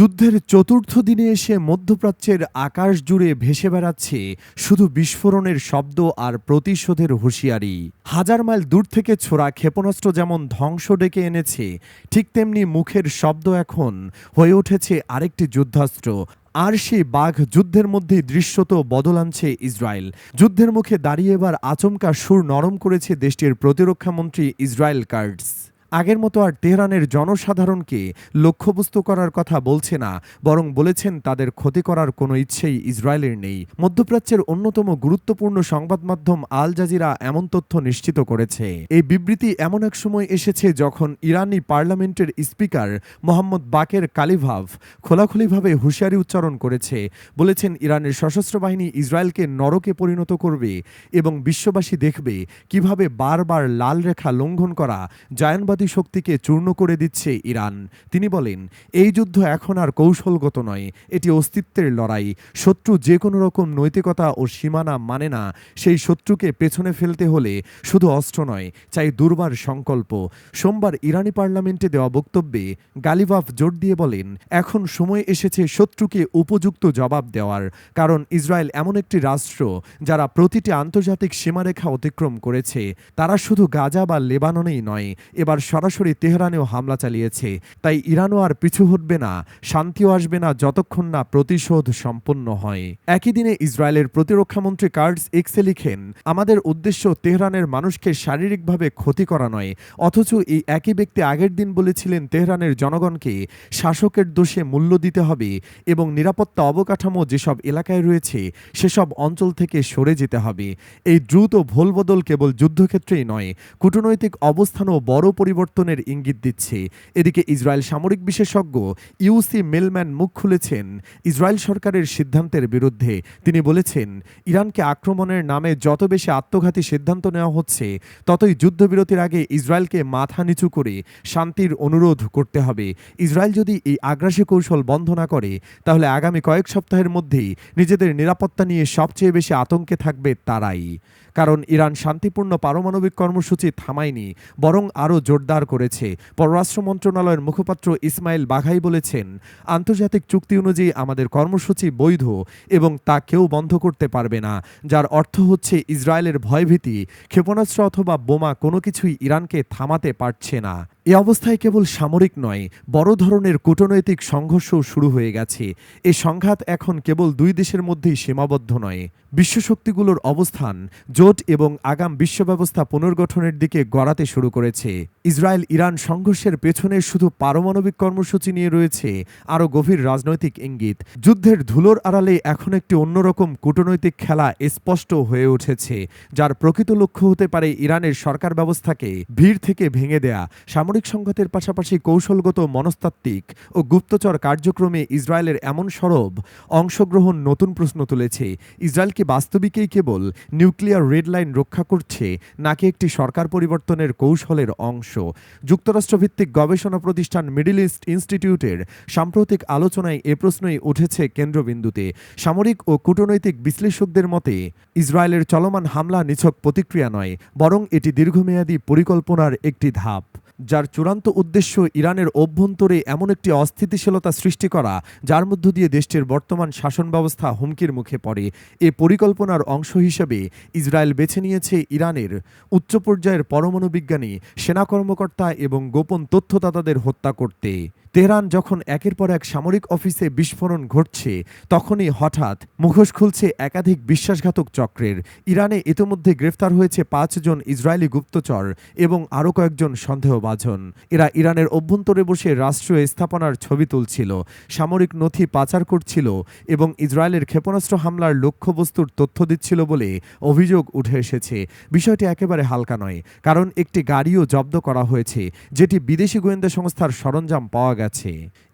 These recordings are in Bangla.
যুদ্ধের চতুর্থ দিনে এসে মধ্যপ্রাচ্যের আকাশ জুড়ে ভেসে বেড়াচ্ছে শুধু বিস্ফোরণের শব্দ আর প্রতিশোধের হুঁশিয়ারি। হাজার মাইল দূর থেকে ছোড়া ক্ষেপণাস্ত্র যেমন ধ্বংস ডেকে এনেছে, ঠিক তেমনি মুখের শব্দ এখন হয়ে উঠেছে আরেকটি যুদ্ধাস্ত্র। আর সেই বাঘ যুদ্ধের মধ্যে দৃশ্যত বদল আনছে ইসরায়েল। যুদ্ধের মুখে দাঁড়িয়ে এবার আচমকা সুর নরম করেছে দেশটির প্রতিরক্ষামন্ত্রী ইসরায়েল কার্ডস। আগের মতো আর তেহরানের জনসাধারণকে লক্ষ্যবস্তু করার কথা বলছে না, বরং বলেছেন তাদের ক্ষতি করার কোনো ইচ্ছেই ইসরায়েলের নেই। মধ্যপ্রাচ্যের অন্যতম গুরুত্বপূর্ণ সংবাদ মাধ্যম আল জাজিরা এমন তথ্য নিশ্চিত করেছে। এই বিবৃতি এমন এক সময় এসেছে যখন ইরানি পার্লামেন্টের স্পিকার মোহাম্মদ বাকের কালিভাভ খোলাখুলিভাবে হুঁশিয়ারি উচ্চারণ করেছে, বলেছেন ইরানের সশস্ত্র বাহিনী ইসরায়েলকে নরকে পরিণত করবে এবং বিশ্ববাসী দেখবে কীভাবে বারবার লাল রেখা লঙ্ঘন করা, জায়ানবাদী শক্তিকে চূর্ণ করে দিচ্ছে ইরান। তিনি বলেন, এই যুদ্ধ এখন আর কৌশলগত নয়, এটি অস্তিত্বের লড়াই। শত্রু যে কোনো রকম নৈতিকতা ও সীমানা মানে না, সেই শত্রুকে পেছনে ফেলতে হলে শুধু অস্ত্র নয়, চাই দুর্বার সংকল্প। সোমবার ইরানি পার্লামেন্টে দেওয়া বক্তব্যে গালিবাফ জোর দিয়ে বলেন, এখন সময় এসেছে শত্রুকে উপযুক্ত জবাব দেওয়ার, কারণ ইসরায়েল এমন একটি রাষ্ট্র যারা প্রতিটি আন্তর্জাতিক সীমারেখা অতিক্রম করেছে। তারা শুধু গাজা বা লেবাননেই নয়, এবার সরাসরি তেহরানেও হামলা চালিয়েছে। তাই ইরানও আর পিছু হটবে না, শান্তিও আসবে না যতক্ষণ না প্রতিশোধ সম্পন্ন হয়। একই দিনে ইসরায়েলের প্রতিরক্ষামন্ত্রী কার্ডস এক্সে লিখেন, আমাদের উদ্দেশ্য তেহরানের মানুষকে শারীরিকভাবে ক্ষতি করা নয়, অথচ এই একই ব্যক্তি আগের দিন বলেছিলেন তেহরানের জনগণকে শাসকের দোষে মূল্য দিতে হবে এবং নিরাপত্তা অবকাঠামো যেসব এলাকায় রয়েছে, সেসব অঞ্চল থেকে সরে যেতে হবে। এই দ্রুত ভোলবদল কেবল যুদ্ধক্ষেত্রেই নয়, কূটনৈতিক অবস্থানও বড় পরিবর্তনের ইঙ্গিত দিচ্ছে। এদিকে ইসরায়েল সামরিক বিশেষজ্ঞ ইউসি মেলম্যান মুখ খুলেছেন ইসরায়েল সরকারের সিদ্ধান্তের বিরুদ্ধে। তিনি বলেছেন, ইরানকে আক্রমণের নামে যত বেশি আত্মঘাতী সিদ্ধান্ত নেওয়া হচ্ছে, ততই যুদ্ধবিরতির আগে ইসরায়েলকে মাথা নিচু করে শান্তির অনুরোধ করতে হবে। ইসরায়েল যদি এই আগ্রাসী কৌশল বন্ধ না করে, তাহলে আগামী কয়েক সপ্তাহের মধ্যেই নিজেদের নিরাপত্তা নিয়ে সবচেয়ে বেশি আতঙ্কে থাকবে তারাই। কারণ ইরান শান্তিপূর্ণ পারমাণবিক কর্মসূচি থামায়নি, বরং আরও জোরদার করেছে। পররাষ্ট্র মন্ত্রণালয়ের মুখপাত্র ইসমাইল বাঘাই বলেছেন, আন্তর্জাতিক চুক্তি অনুযায়ী আমাদের কর্মসূচি বৈধ এবং তা কেউ বন্ধ করতে পারবে না, যার অর্থ হচ্ছে ইসরায়েলের ভয়ভীতি, ক্ষেপণাস্ত্র অথবা বোমা কোনো কিছুই ইরানকে থামাতে পারছে না। এ অবস্থায় কেবল সামরিক নয়, বড় ধরনের কূটনৈতিক সংঘর্ষও শুরু হয়ে গেছে। এ সংঘাত এখন কেবল দুই দেশের মধ্যেই সীমাবদ্ধ নয়। বিশ্বশক্তিগুলোর অবস্থান, জোট এবং আগাম বিশ্ব ব্যবস্থা পুনর্গঠনের দিকে গড়াতে শুরু করেছে। ইসরায়েল ইরান সংঘর্ষের পেছনে শুধু পারমাণবিক কর্মসূচি নিয়ে রয়েছে, আরও গভীর রাজনৈতিক ইঙ্গিত। যুদ্ধের ধুলোর আড়ালে এখন একটি অন্যরকম কূটনৈতিক খেলা স্পষ্ট হয়ে উঠেছে, যার প্রকৃত লক্ষ্য হতে পারে ইরানের সরকার ব্যবস্থাকে ভিড় থেকে ভেঙে দেয়া। সামরিক সংঘাতের পাশাপাশি কৌশলগত মনস্তাত্ত্বিক ও গুপ্তচর কার্যক্রমে ইসরায়েলের এমন সরব অংশগ্রহণ নতুন প্রশ্ন তুলেছে। ইসরায়েল কি বাস্তবিকেই কেবল নিউক্লিয়ার রেড লাইন রক্ষা করছে, নাকি একটি সরকার পরিবর্তনের কৌশলের অংশ? যুক্তরাষ্ট্রভিত্তিক গবেষণা প্রতিষ্ঠান মিডিল ইস্ট ইনস্টিটিউটের সাম্প্রতিক আলোচনায় এ প্রশ্নই উঠেছে কেন্দ্রবিন্দুতে। সামরিক ও কূটনৈতিক বিশ্লেষকদের মতে, ইসরায়েলের চলমান হামলা নিছক প্রতিক্রিয়া নয়, বরং এটি দীর্ঘমেয়াদী পরিকল্পনার একটি ধাপ যার চূড়ান্ত উদ্দেশ্য ইরানের অভ্যন্তরে এমন একটি অস্থিতিশীলতা সৃষ্টি করা, যার মধ্য দিয়ে দেশটির বর্তমান শাসন ব্যবস্থা হুমকির মুখে পড়ে। এ পরিকল্পনার অংশ হিসেবে ইসরায়েল বেছে নিয়েছে ইরানের উচ্চ পর্যায়ের পরমাণু বিজ্ঞানী, সেনা কর্মকর্তা এবং গোপন তথ্যদাতাদের হত্যা করতে। তেহরান যখন একের পর এক সামরিক অফিসে বিস্ফোরণ ঘটছে, তখনই হঠাৎ মুখোশ খুলছে একাধিক বিশ্বাসঘাতক চক্রের। ইরানে ইতোমধ্যে গ্রেফতার হয়েছে পাঁচজন ইসরায়েলি গুপ্তচর এবং আরও কয়েকজন সন্দেহভাজন। এরা ইরানের অভ্যন্তরে বসে রাষ্ট্রীয় স্থাপনার ছবি তুলছিল, সামরিক নথি পাচার করছিল এবং ইসরায়েলের ক্ষেপণাস্ত্র হামলার লক্ষ্যবস্তুর তথ্য দিচ্ছিল বলে অভিযোগ উঠে এসেছে। বিষয়টি একেবারে হালকা নয়, কারণ একটি গাড়িও জব্দ করা হয়েছে, যেটি বিদেশি গোয়েন্দা সংস্থার সরঞ্জাম পাওয়া গেছে।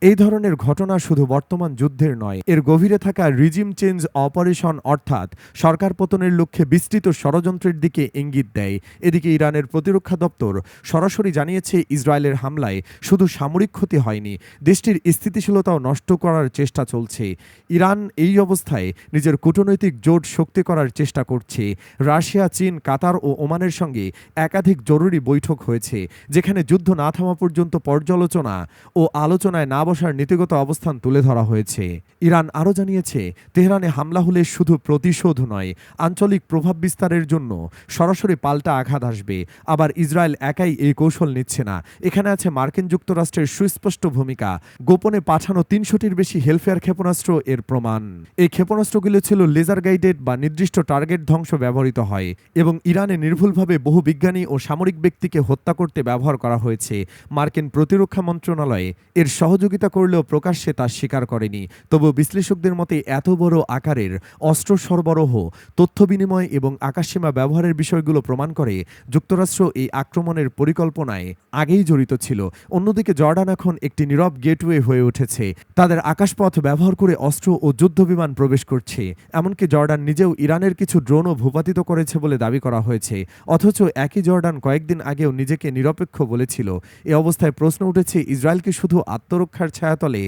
এই ধরনের ঘটনা শুধু বর্তমান যুদ্ধের নয়, এর গভীরে থাকা রিজিম চেঞ্জ অপারেশন অর্থাৎ সরকার পতনের লক্ষ্যে বিস্তৃত ষড়যন্ত্রের দিকে ইঙ্গিত দেয়। এদিকে ইরানের প্রতিরক্ষা দপ্তর সরাসরি জানিয়েছে, ইসরায়েলের হামলায় শুধু সামরিক ক্ষতি হয়নি, দেশটির স্থিতিশীলতাও নষ্ট করার চেষ্টা চলছে। ইরান এই অবস্থায় নিজের কূটনৈতিক জোট শক্তি করার চেষ্টা করছে। রাশিয়া, চীন, কাতার ও ওমানের সঙ্গে একাধিক জরুরি বৈঠক হয়েছে, যেখানে যুদ্ধ না থামা পর্যন্ত পর্যালোচনা ও আলোচনায় না বসার নীতিগত অবস্থান তুলে ধরা হয়েছে। ইরান আরও জানিয়েছে, তেহরানে হামলা হলে শুধু প্রতিশোধ নয়, আঞ্চলিক প্রভাব বিস্তারের জন্য সরাসরি পাল্টা আঘাত আসবে। আবার ইসরায়েল একাই এই কৌশল নিচ্ছে না। এখানে আছে মার্কিন যুক্তরাষ্ট্রের সুস্পষ্ট ভূমিকা। গোপনে পাঠানো তিনশোটির বেশি হেলফেয়ার ক্ষেপণাস্ত্র এর প্রমাণ। এই ক্ষেপণাস্ত্রগুলো ছিল লেজার গাইডেড বা নির্দিষ্ট টার্গেট ধ্বংস ব্যবহৃত হয় এবং ইরানে নির্ভুলভাবে বহু বিজ্ঞানী ও সামরিক ব্যক্তিকে হত্যা করতে ব্যবহার করা হয়েছে। মার্কিন প্রতিরক্ষা মন্ত্রণালয় এর সহযোগিতা করলেও প্রকাশ্যে তা স্বীকার করেনি। তবু বিশ্লেষকদের মতে এত বড় আকারের অস্ত্র সরবরাহ, তথ্য বিনিময় এবং আকাশসীমা ব্যবহারের বিষয়গুলো প্রমাণ করে যুক্তরাষ্ট্র এই আক্রমণের পরিকল্পনায় আগেই জড়িত ছিল। অন্যদিকে জর্ডান এখন একটি নীরব গেটওয়ে হয়ে উঠেছে। তাদের আকাশপথ ব্যবহার করে অস্ত্র ও যুদ্ধবিমান প্রবেশ করছে। এমনকি জর্ডান নিজেও ইরানের কিছু ড্রোনও ভূপাতিত করেছে বলে দাবি করা হয়েছে। অথচ একই জর্ডান কয়েকদিন আগেও নিজেকে নিরপেক্ষ বলেছিল। এ অবস্থায় প্রশ্ন উঠেছে, ইসরায়েল কি শুধু আত্মরক্ষার ছায়াতলে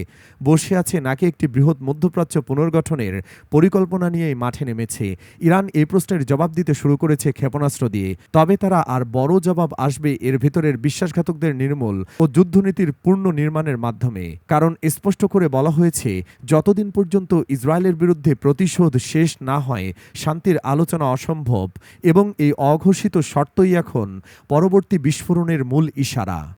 বসে আছে নাকি একটি বৃহৎ মধ্যপ্রাচ্য পুনর্গঠনের পরিকল্পনা নিয়েই মাঠে নেমেছে। ইরান এই প্রশ্নের জবাব দিতে শুরু করেছে ক্ষেপণাস্ত্র দিয়ে। তবে তারা আর বড় জবাব আসবে এর ভেতরের বিশ্বাসঘাতকদের নির্মূল ও যুদ্ধনীতির পূর্ণ নির্মাণের মাধ্যমে। কারণ স্পষ্ট করে বলা হয়েছে, যতদিন পর্যন্ত ইসরায়েলের বিরুদ্ধে প্রতিশোধ শেষ না হয়, শান্তির আলোচনা অসম্ভব এবং এই অঘোষিত শর্তই এখন পরবর্তী বিস্ফোরণের মূল ইশারা।